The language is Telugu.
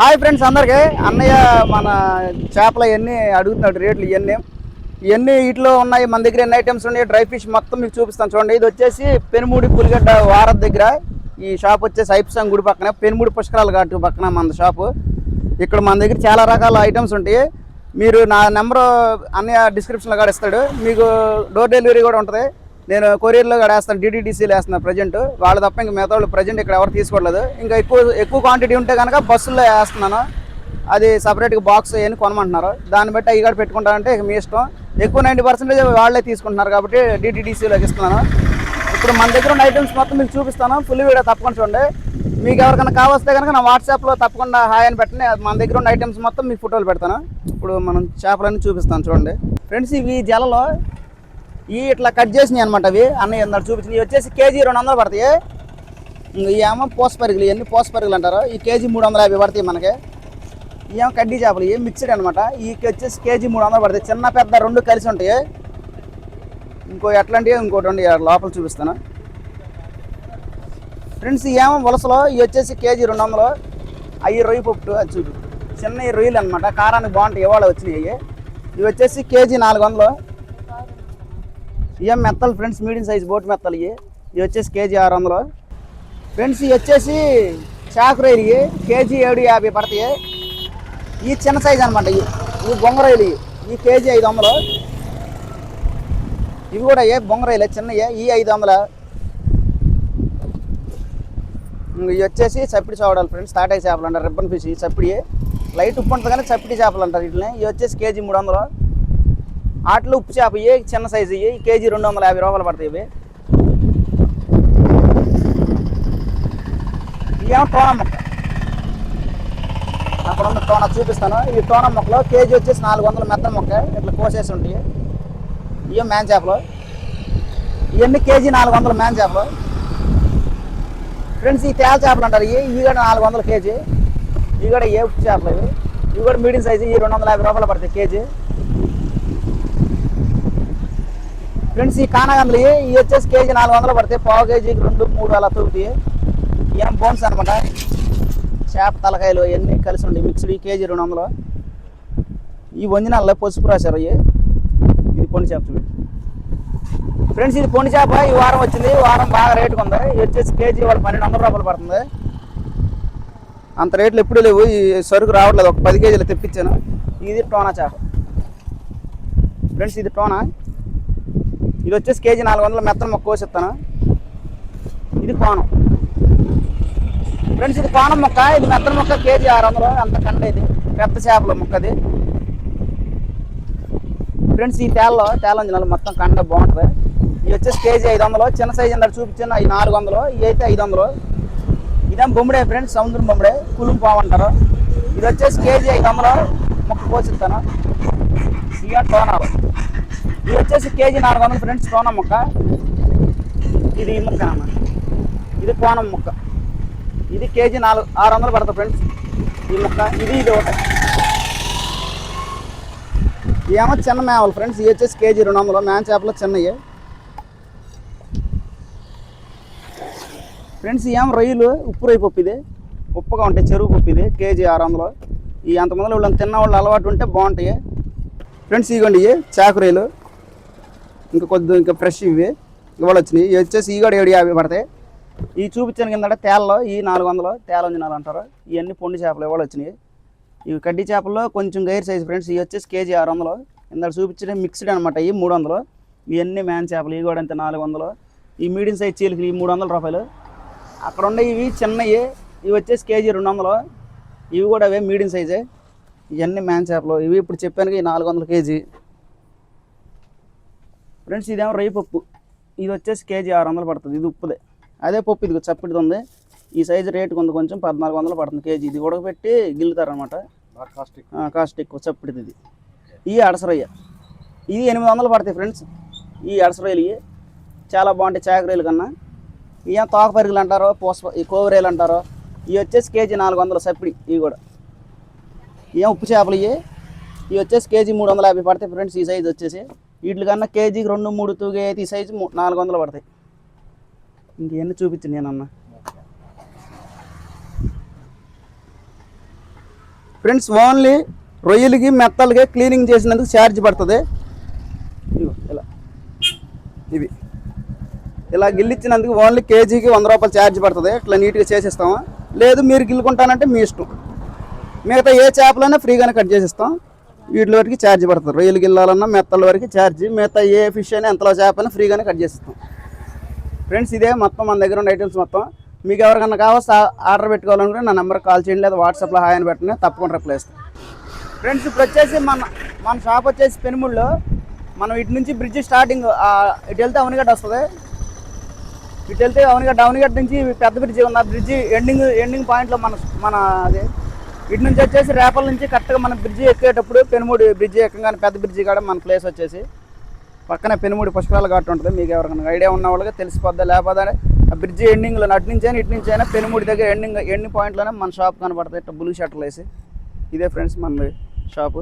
హాయ్ ఫ్రెండ్స్ అందరికీ. అన్నయ్య మన చేపలు ఇవన్నీ అడుగుతున్నాడు రేట్లు ఇవన్నీ. ఇవన్నీ వీటిలో ఉన్నాయి మన దగ్గర ఎన్ని ఐటమ్స్ ఉన్నాయి డ్రై ఫిష్ మొత్తం మీకు చూపిస్తాను చూడండి. ఇది వచ్చేసి పెనుమూడి పులిగడ్డ వారద్ దగ్గర. ఈ షాప్ వచ్చేసి ఐప్సాంగ్ గుడి పక్కన పెనుమూడి పుష్కరాల ఘాటు పక్కన మన షాపు. ఇక్కడ మన దగ్గర చాలా రకాల ఐటమ్స్ ఉంటాయి. మీరు నా నెంబరు అన్నయ్య డిస్క్రిప్షన్లో కూడా ఇస్తాడు. మీకు డోర్ డెలివరీ కూడా ఉంటుంది. నేను కొరియర్లో కూడా వేస్తాను డిటీడీసీలో వేస్తున్నాను ప్రజెంట్ వాళ్ళు తప్ప ఇంకా మిగతా వాళ్ళు ప్రజెంట్ ఇక్కడ ఎవరు తీసుకోవట్లేదు. ఇంకా ఎక్కువ ఎక్కువ క్వాంటిటీ ఉంటే కనుక బస్సుల్లో వేస్తున్నాను. అది సపరేట్గా బాక్స్ అని కొనమంటున్నారు. దాన్ని బట్టి అవి కూడా పెట్టుకుంటారంటే మీ ఇష్టం. ఎక్కువ నైంటీ పర్సెంటేజ్ వాళ్ళే తీసుకుంటున్నారు కాబట్టి డీటీడీసీలోకి ఇస్తున్నాను. ఇప్పుడు మన దగ్గర ఉన్న ఐటమ్స్ మొత్తం మీకు చూపిస్తాను. ఫుల్ వీడియో తప్పకుండా చూడండి. మీకు ఎవరికైనా కావస్తే కనుక నా వాట్సాప్లో తప్పకుండా హాయ్ అని పెట్టండి. మన దగ్గర ఉన్న ఐటమ్స్ మొత్తం మీకు ఫోటోలు పెడతాను. ఇప్పుడు మనం చేపలన్నీ చూపిస్తాను చూడండి. ఫ్రెండ్స్ ఇవి జలలో ఈ ఇట్లా కట్ చేసినాయి అనమాట అవి. అన్నయ్య ఇందాక చూపించినవి ఇవి వచ్చేసి కేజీ రెండు వందలు పడతాయి. ఏమో పోసపరుగులు ఇవన్నీ పోస అంటారు. ఈ కేజీ మూడు వందల యాభై పడతాయి మనకి. ఏమో కడ్డీ చేపలు ఇవి మిక్స్డ్ అనమాట ఈ వచ్చేసి కేజీ మూడు వందలు పడతాయి. చిన్న పెద్ద రెండు కలిసి ఉంటాయి. ఇంకో ఎట్లాంటివి ఇంకోటి ఉండి లోపల చూపిస్తాను. ఫ్రెండ్స్ ఏమో వలసలో ఇవి వచ్చేసి కేజీ రెండు వందలు. అవి రొయ్యి పప్పు అది చూడు. చిన్న రొయ్యలు అనమాట కారానికి బాగుంటాయి. ఇవాళ వచ్చినాయి ఇవి వచ్చేసి కేజీ నాలుగు వందలు. ఇవే మెత్తలు ఫ్రెండ్స్ మీడియం సైజ్ బోట్ మెత్తలు ఇవి ఇవి వచ్చేసి కేజీ ఆరు వందలు. ఫ్రెండ్స్ ఇవి వచ్చేసి చాకురైలు కేజీ ఏడు యాభై పడతాయి. ఈ చిన్న సైజ్ అనమాట ఇవి. ఇవి బొంగరాయిలు ఈ కేజీ ఐదు వందలు. ఇవి కూడా ఏ బొంగరాయిలే చిన్నయే. ఈ ఐదు వందల. ఇవి వచ్చేసి చప్పిడి చావడాలు ఫ్రెండ్స్ తాటాయి చేపలు అంటారు రిబ్బన్ ఫిష్ ఈ చప్పిడి. లైట్ ఉప్పు ఉంటుంది కానీ చప్పిడి చేపలు అంటారు వీటిని. ఇవి వచ్చేసి కేజీ మూడు వందలు. ఆటలు ఉప్పు చేప ఇవి చిన్న సైజు ఇవి కేజీ రెండు వందల యాభై రూపాయలు పడతాయి ఇవి. ఇవేమో టోన మొక్క. అక్కడ ఉన్న టోన చూపిస్తాను. ఈ టోన మొక్కలు కేజీ వచ్చేసి నాలుగు వందల మెత్త మొక్క ఇట్లా కోసేసి ఉంటాయి. ఇవి మ్యాన్ చేపలు. ఇవన్నీ కేజీ నాలుగు వందల మ్యాన్ చేపలు. ఫ్రెండ్స్ ఈ తేల చేపలు అంటారు. ఇవి ఇవి కూడా నాలుగు వందల కేజీ. ఇవి కూడా ఏ ఉప్పు చేపలు ఇవి? ఇవి కూడా మీడియం సైజు ఈ రెండు వందల యాభై రూపాయలు పడతాయి కేజీ. ఫ్రెండ్స్ ఈ కానగందులు ఇవి వచ్చేసి కేజీ నాలుగు వందలు పడతాయి పావు కేజీకి రెండు మూడు అలా తొమ్మిది ఏం బోన్స్ అనమాట చేప తలకాయలు ఇవన్నీ కలిసి ఉండి మిక్స్డ్ ఈ కేజీ రెండు వందలు. ఈ వంజనాల్లో పసుపు రాశారు ఇవి ఇది పొండి చేప చూడండి ఫ్రెండ్స్ ఇది పొండి చేప. ఈ వారం వచ్చింది. ఈ వారం బాగా రేటుగా ఉంది. ఇది వచ్చేసి కేజీ వాళ్ళు పన్నెండు వందల రూపాయలు పడుతుంది. అంత రేట్లు ఎప్పుడు లేవు. ఈ సరుకు రావట్లేదు. ఒక పది కేజీలు తెప్పించాను. ఇది టోనా చేప. ఫ్రెండ్స్ ఇది టోనా. ఇది వచ్చేసి కేజీ నాలుగు వందల మెత్తన మొక్క కోసిస్తాను. ఇది కోణం. ఫ్రెండ్స్ ఇది కోణం మొక్క ఇది మెత్తన మొక్క కేజీ ఆరు వందలు. అంత కండ ఇది. పెద్ద చేపల మొక్కది ఫ్రెండ్స్ ఈ తేల్లో తేల నెల మొత్తం కండ బాగుంటుంది. ఇది వచ్చేసి కేజీ ఐదు వందలు. చిన్న సైజ్ అన్నారు చూపించిన ఈ నాలుగు వందలు. ఇవి అయితే ఐదు వందలు. ఇదేం బొమ్మడే ఫ్రెండ్స్ సముద్రం బొమ్మడే. కులుం పావు అంటారు. ఇది వచ్చేసి కేజీ ఐదు వందలు. మొక్క కోసిస్తాను. ఇక టోనాలు ఇది వచ్చేసి కేజీ నాలుగు వందలు ఫ్రెండ్స్ టోనా ముక్క. ఇది ఈ ముక్క అన్న ఇది కోణం మొక్క. ఇది కేజీ నాలుగు ఆరు వందలు పడతాయి ఫ్రెండ్స్. ఈ ముక్క ఇది ఇది ఒకటి. ఏమో చిన్న మేవలు ఫ్రెండ్స్. ఇవి వచ్చేసి కేజీ రెండు వందలు. మేన చేపలు చిన్నవి ఫ్రెండ్స్ ఏం రొయ్యలు ఉప్పు రొయ్యి పప్పు ఇది. ఉప్పుగా ఉంటాయి చెరువు పప్పు ఇది. కేజీ ఆరు వందలు. ఈ అంతమంది వాళ్ళు తిన్న వాళ్ళు అలవాటు ఉంటే బాగుంటాయి. ఫ్రెండ్స్ ఇగోండి ఇవి చాకు ఇంకా కొద్ది ఇంకా ఫ్రెష్ ఇవి ఇవాళ వచ్చినాయి. ఇవి వచ్చేసి ఈ కూడా ఏడు యాభై పడతాయి. ఈ చూపించాను కింద తేలలో ఈ నాలుగు వందలు తేల వంజనాలు అంటారు. ఇవన్నీ పొండి చేపలు ఇవాళ వచ్చినాయి. ఇవి కడ్డీ చేపల్లో కొంచెం గైర్ సైజ్ ఫ్రెండ్స్ ఇవి వచ్చేసి కేజీ ఆరు వందలు. ఇందాక చూపించిన మిక్స్డ్ అనమాట ఇవి మూడు వందలు. ఇవన్నీ మ్యాన్ చేపలు ఇవి కూడా అంతే నాలుగు వందలు. ఈ మీడియం సైజ్ చీలికలు ఈ మూడు వందల రూపాయలు. అక్కడ ఉన్న ఇవి చిన్నవి ఇవి వచ్చేసి కేజీ రెండు వందలు. ఇవి కూడా అవే మీడియం సైజే. ఇవన్నీ మ్యాన్ చేపలు ఇవి ఇప్పుడు చెప్పాను ఈ నాలుగు వందల కేజీ. ఫ్రెండ్స్ ఇదేమో రొయ్య పప్పు. ఇది వచ్చేసి కేజీ ఆరు వందలు పడుతుంది. ఇది ఉప్పుదే. అదే పప్పు ఇది చప్పిడిది ఉంది. ఈ సైజు రేటు ఉంది కొంచెం పద్నాలుగు వందలు పడుతుంది కేజీ. ఇది ఉడకబెట్టి గిల్లుతారనమాట కాస్ట్ ఎక్కువ. చప్పిడిది ఇది. ఈ అడసరొయ్య. ఇది ఎనిమిది వందలు పడతాయి ఫ్రెండ్స్. ఈ అడసరొయ్యలు ఇవి. చాలా బాగుంటాయి చాకరీలు కన్నా. ఇవేం తోక పరిగలు అంటారు పూస ఈ కోవరేలు అంటారు. ఇవి వచ్చేసి కేజీ నాలుగు వందలు సప్పిడి ఇవి కూడా. ఏం ఉప్పు చేపలు ఇవి ఇవి వచ్చేసి కేజీ మూడు వందల యాభై పడతాయి ఫ్రెండ్స్ ఈ సైజు వచ్చేసి. వీటి కన్నా కేజీకి రెండు మూడు తూగే అయితే ఈ సైజు నాలుగు వందలు పడతాయి. ఇంకెన్ని చూపించు నేనన్న. ఫ్రెండ్స్ ఓన్లీ రొయ్యలకి మెత్తలకి క్లీనింగ్ చేసినందుకు ఛార్జ్ పడుతుంది. ఇలా. ఇవి. ఇలా గిల్లిచ్చినందుకు ఓన్లీ కేజీకి వంద రూపాయలు ఛార్జ్ పడుతుంది. ఇట్లా నీట్గా చేసేస్తాము? లేదు మీరు గిల్లుకుంటానంటే మీ ఇష్టం. మిగతా ఏ చేపలైనా ఫ్రీగానే కట్ చేసిస్తాం. వీటి వరకు ఛార్జ్ పడుతుంది రొయ్యలు గిల్లాలన్నా మెత్తల వరకు ఛార్జ్ మిగతా ఏ ఫిష్ అయినా ఎంతలో చేప అయినా ఫ్రీగానే కట్ చేసిస్తాం. ఫ్రెండ్స్ ఇదే మొత్తం మన దగ్గర ఉన్న ఐటమ్స్ మొత్తం. మీకు ఎవరికన్నా కావాల్సి ఆర్డర్ పెట్టుకోవాలనుకుంటే నా నెంబర్ కాల్ చేయండి లేదా వాట్సాప్లో హాయ్ అని పెట్టండి తప్పకుండా రిప్లై ఇస్తాను ఫ్రెండ్స్ ఇప్పుడు వచ్చేసి మన మన షాప్ వచ్చేసి పెనుముళ్ళు. మనం ఇటు నుంచి బ్రిడ్జ్ స్టార్టింగ్ ఇటు వెళ్తే అవనిగడ్డ వస్తుంది. ఇటు వెళ్తే అవనిగడ్డ అవనిగడ్డ నుంచి పెద్ద బ్రిడ్జి ఉన్న బ్రిడ్జి ఎండింగ్ ఎండింగ్ పాయింట్లో మన మన అది ఇటు నుంచి వచ్చేసి రేపల నుంచి కరెక్ట్గా మన బ్రిడ్జి ఎక్కేటప్పుడు పెనుమూడి బ్రిడ్జి ఎక్కగానే పెద్ద బ్రిడ్జి కాడ మన ప్లేస్ వచ్చేసి పక్కనే పెనుమూడి పుష్కరాల ఘాట్ ఉంటుంది. మీకు ఎవరికైనా ఐడియా ఉన్న వాళ్ళకి తెలిసిపోద్దా లేకపోతే ఆ బ్రిడ్జి ఎండింగ్లో అటు నుంచి అయినా ఇటు నుంచి అయినా పెనుమూడి దగ్గర ఎండింగ్ ఎండింగ్ పాయింట్లోనే మన షాప్ కనబడతాయి ఇట్లా బ్లూ షర్ట్లు వేసి ఇదే ఫ్రెండ్స్ మన షాపు